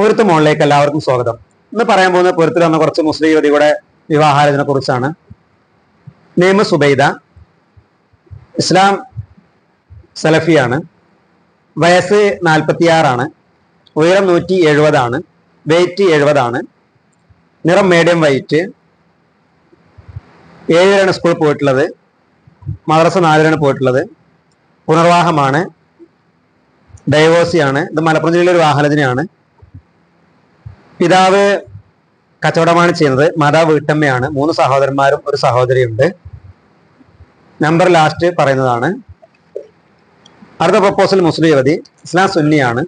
പൊരുത്ത് മോളിലേക്ക് എല്ലാവർക്കും സ്വാഗതം. ഇന്ന് പറയാൻ പോകുന്ന പൊരുത്തിൽ വന്ന കുറച്ച് മുസ്ലിം യുവതിയുടെ വിവാഹാലോചന കുറിച്ചാണ്. നെയ്മ സുബൈദ ഇസ്ലാം സലഫിയാണ് വയസ്സ് നാൽപ്പത്തിയാറാണ് ഉയരം നൂറ്റി എഴുപതാണ് വെയിറ്റ് എഴുപതാണ് നിറം മീഡിയം വൈറ്റ് ഏഴരാണ് സ്കൂളിൽ പോയിട്ടുള്ളത് മദ്രസ നാലിലാണ് പോയിട്ടുള്ളത് പുനർവാഹമാണ് ഡൈവോഴ്സിയാണ് ഇത് മലപ്പുറം ജില്ലയിലെ ഒരു വാഹനത്തിനാണ് പിതാവ് കച്ചവടമാണ് ചെയ്യുന്നത്. മാതാവ് വീട്ടമ്മയാണ്. മൂന്ന് സഹോദരന്മാരും ഒരു സഹോദരിയുണ്ട്. നമ്പർ ലാസ്റ്റ് പറയുന്നതാണ്. അടുത്ത പ്രപ്പോസൽ മുസ്ലിം യുവതി ഇസ്ലാം സുന്നിയാണ്.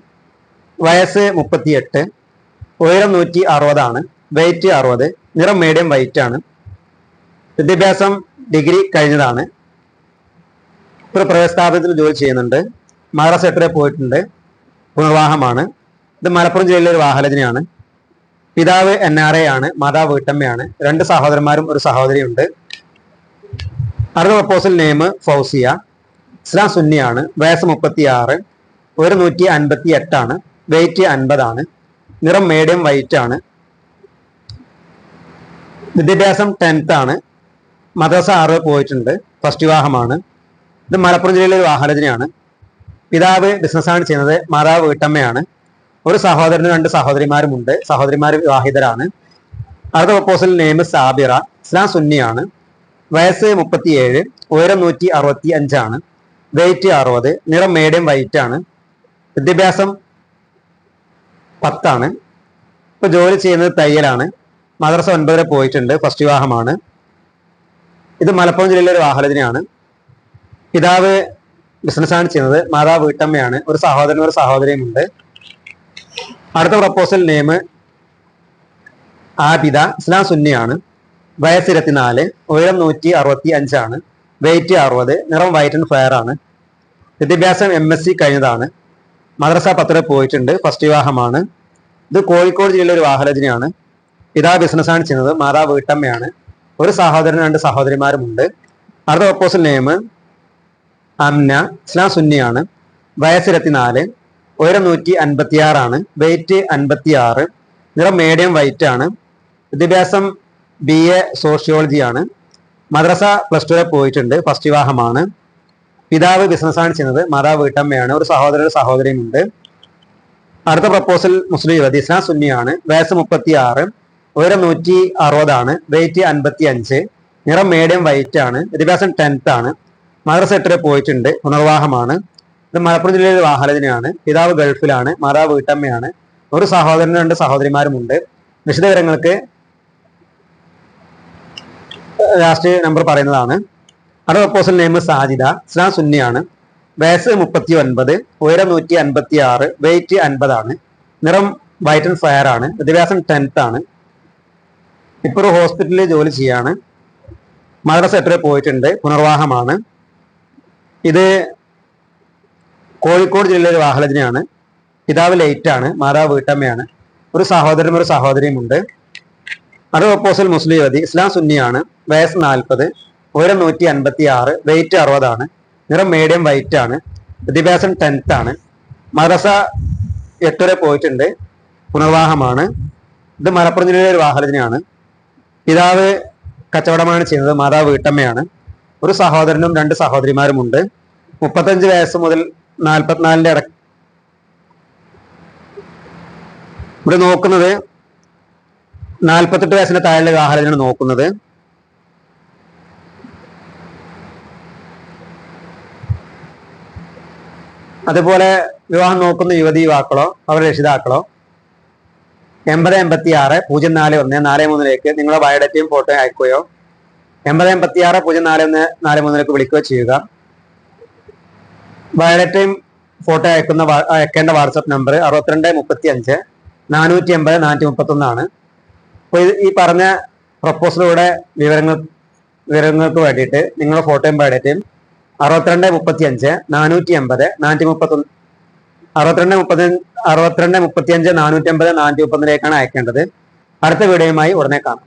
വയസ്സ് മുപ്പത്തിയെട്ട് ഉയരം നൂറ്റി അറുപതാണ് വെയിറ്റ് അറുപത് നിറം മീഡിയം വൈറ്റ് ആണ്. വിദ്യാഭ്യാസം ഡിഗ്രി കഴിഞ്ഞതാണ്. ഒരു പ്രൈവറ്റ് സ്ഥാപനത്തിൽ ജോലി ചെയ്യുന്നുണ്ട്. മദ്രാസ് സെക്ടറിൽ പോയിട്ടുണ്ട്. പുനർവാഹമാണ് ഇത് മലപ്പുറം ജില്ലയിലെ ഒരു വാഹനത്തിനാണ് പിതാവ് എൻ ആർ എ ആണ് മാതാവ് വീട്ടമ്മയാണ്. രണ്ട് സഹോദരന്മാരും ഒരു സഹോദരിയുണ്ട്. അടുത്ത പ്രപ്പോസൽ നെയിം ഫൗസിയ. ഇസ്ലാം സുന്നിയാണ്. വയസ്സ് മുപ്പത്തി ആറ് ഒരു നൂറ്റി അൻപത്തി എട്ടാണ് വെയിറ്റ് അൻപതാണ്. നിറം മീഡിയം വൈറ്റ് ആണ്. വിദ്യാഭ്യാസം ടെൻത്ത് ആണ്. മദ്രസ ആറ് പോയിട്ടുണ്ട്. ഫസ്റ്റ് വിവാഹമാണ്. ഇത് മലപ്പുറം ജില്ലയിലെ ഒരു വാഹനത്തിനാണ് പിതാവ് ബിസിനസ്സാണ് ചെയ്യുന്നത്. മാതാവ് വീട്ടമ്മയാണ്. ഒരു സഹോദരനും രണ്ട് സഹോദരിമാരുമുണ്ട്. സഹോദരിമാർ വിവാഹിതരാണ്. അടുത്ത പ്രപ്പോസൽ നെയ്മ് സാബിറ ഇസ്ലാം സുന്നിയാണ് വയസ്സ് മുപ്പത്തിയേഴ് ഉയരം നൂറ്റി അറുപത്തി അഞ്ചാണ് വെയിറ്റ് അറുപത് നിറം മീഡിയം വൈറ്റ് ആണ്. വിദ്യാഭ്യാസം പത്താണ്. ഇപ്പൊ ജോലി ചെയ്യുന്നത് തയ്യലാണ്. മദ്രസ ഒൻപതിലെ പോയിട്ടുണ്ട് ഫസ്റ്റ് വിവാഹമാണ്. ഇത് മലപ്പുറം ജില്ലയിലെ ഒരു വാഹനത്തിനാണ് പിതാവ് ബിസിനസ്സാണ് ചെയ്യുന്നത് മാതാവ് വീട്ടമ്മയാണ്. ഒരു സഹോദരനും ഒരു സഹോദരിയുമുണ്ട് അടുത്ത പ്രപ്പോസൽ നെയിം ആബിദ ഇസ്ലാം സുന്നിയാണ്. വയസ്സ് ഇരുപത്തിനാല് ഉയരം നൂറ്റി അറുപത്തി അഞ്ചാണ് വെയിറ്റ് അറുപത് നിറം വൈറ്റ് ആൻഡ് ഫയർ ആണ്. വിദ്യാഭ്യാസം എം എസ് സി കഴിഞ്ഞതാണ്. മദ്രസ പത്ര പോയിട്ടുണ്ട് ഫസ്റ്റ് വിവാഹമാണ്. ഇത് കോഴിക്കോട് ജില്ലയിലെ ഒരു വാഹനത്തിനെയാണ്. പിതാ ബിസിനസ്സാണ് ചെയ്യുന്നത് മാതാവ് വീട്ടമ്മയാണ്. ഒരു സഹോദരൻ രണ്ട് സഹോദരിമാരുമുണ്ട്. അടുത്ത പ്രപ്പോസൽ നെയിം അംന ഇസ്ലാം സുന്നിയാണ്. വയസ്സ് ഇരുപത്തിനാല് ഉയരം നൂറ്റി അൻപത്തി ആറാണ് വെയിറ്റ് അൻപത്തി ആറ് നിറം മീഡിയം വൈറ്റ് ആണ് വിദ്യാഭ്യാസം ബി എ സോഷ്യോളജി ആണ് മദ്രസ പ്ലസ് ടു വരെ പോയിട്ടുണ്ട് ഫസ്റ്റ് വിവാഹമാണ്. പിതാവ് ബിസിനസ്സാണ് ചെയ്യുന്നത് മാതാവ് വീട്ടമ്മയാണ് ഒരു സഹോദര സഹോദരിയും ഉണ്ട് അടുത്ത പ്രപ്പോസൽ മുസ്ലിം യുവതി ഇസ്ലാം സുന്നിയാണ് വയസ്സ് മുപ്പത്തി ആറ് ഉയരം നൂറ്റി അറുപതാണ് വെയിറ്റ് അൻപത്തി അഞ്ച് നിറം മീഡിയം വൈറ്റ് ആണ് വിദ്യാഭ്യാസം ടെൻത്ത് ആണ് മദ്രസ എട്ടുവരെ പോയിട്ടുണ്ട് പുനർവാഹമാണ് ഇത് മലപ്പുറം ജില്ലയിലെ വാഹനത്തിനാണ് പിതാവ് ഗൾഫിലാണ് മാതാവ് വീട്ടമ്മയാണ്. ഒരു സഹോദരനും രണ്ട് സഹോദരിമാരുമുണ്ട് വിശദവിവരങ്ങൾക്ക് ലാസ്റ്റ് നമ്പർ പറയുന്നതാണ്. അത് പ്രപ്പോസൽ നെയിം സാജിദ ഇസ്ലാം സുന്നിയാണ്. വയസ്സ് മുപ്പത്തി ഒൻപത് ഉയരം നൂറ്റി അൻപത്തി ആറ് വെയിറ്റ് അൻപതാണ്. നിറം വൈറ്റ് ആൻഡ് ഫയർ ആണ്. വിദ്യാഭ്യാസം ടെൻത്ത് ആണ്. ഇപ്പോൾ ഒരു ഹോസ്പിറ്റലിൽ ജോലി ചെയ്യാണ്. മദ്രസ എത്ര പോയിട്ടുണ്ട്. പുനർവാഹമാണ്. ഇത് കോഴിക്കോട് ജില്ലയിലെ വാഹലജനയാണ് പിതാവ് ലേറ്റ് ആണ് മാതാവ് വീട്ടമ്മയാണ്. ഒരു സഹോദരനും ഒരു സഹോദരിയും ഉണ്ട്. അത് ഒപ്പോസിൽ മുസ്ലിം യുവതി ഇസ്ലാം സുന്നിയാണ് വയസ്സ് നാൽപ്പത് ഉയരം നൂറ്റി അൻപത്തി ആറ് വെയിറ്റ് അറുപതാണ് നിറം മീഡിയം വൈറ്റ് ആണ് വിദ്യാഭ്യാസം ടെൻത്ത് ആണ്. മദ്രസ എട്ട് വരെ പോയിട്ടുണ്ട് പുനർവാഹമാണ് ഇത് മലപ്പുറം ജില്ലയിലെ ഒരു വാഹനത്തിനാണ് പിതാവ് കച്ചവടമാണ് ചെയ്യുന്നത് മാതാവ് വീട്ടമ്മയാണ്. ഒരു സഹോദരനും രണ്ട് സഹോദരിമാരുമുണ്ട് മുപ്പത്തഞ്ച് വയസ്സ് മുതൽ നാൽപ്പത്തിനാലിന്റെ ഇട ഇവിടെ നോക്കുന്നത് നാൽപ്പത്തെട്ട് വയസ്സിന്റെ താഴെ വിവാഹത്തിനാണ് നോക്കുന്നത്. അതുപോലെ വിവാഹം നോക്കുന്ന യുവതി യുവാക്കളോ അവരുടെ രക്ഷിതാക്കളോ എൺപത് എൺപത്തി ആറ് പൂജ്യം നാല് ഒന്ന് നാല് മൂന്നിലേക്ക് നിങ്ങളുടെ ബയോഡേറ്റയും ഫോട്ടോയും അയക്കുകയോ എൺപത് എൺപത്തി ആറ് പൂജ്യം നാല് ഒന്ന് നാല് മൂന്നിലേക്ക് വിളിക്കുകയോ ചെയ്യുക. ബയോഡേറ്റയും ഫോട്ടോ അയക്കുന്ന അയക്കേണ്ട വാട്സപ്പ് നമ്പർ അറുപത്തിരണ്ട് മുപ്പത്തി അഞ്ച് നാനൂറ്റി എൺപത് നാനൂറ്റി മുപ്പത്തി ഒന്നാണ് അപ്പോൾ ഈ പറഞ്ഞ പ്രപ്പോസലൂടെ വിവരങ്ങൾ വിവരങ്ങൾക്ക് വേണ്ടിയിട്ട് നിങ്ങളുടെ ഫോട്ടോയും ബയോഡേറ്റയും അറുപത്തിരണ്ട് മുപ്പത്തി അഞ്ച് നാനൂറ്റി എൺപത് നാനൂറ്റി മുപ്പത്തി ഒന്ന് അറുപത്തിരണ്ട് മുപ്പത്തി അറുപത്തിരണ്ട് മുപ്പത്തി അഞ്ച് നാനൂറ്റി അമ്പത് നാനൂറ്റി മുപ്പത്തിലേക്കാണ് അയക്കേണ്ടത്. അടുത്ത വീഡിയോയുമായി ഉടനെ കാണാം.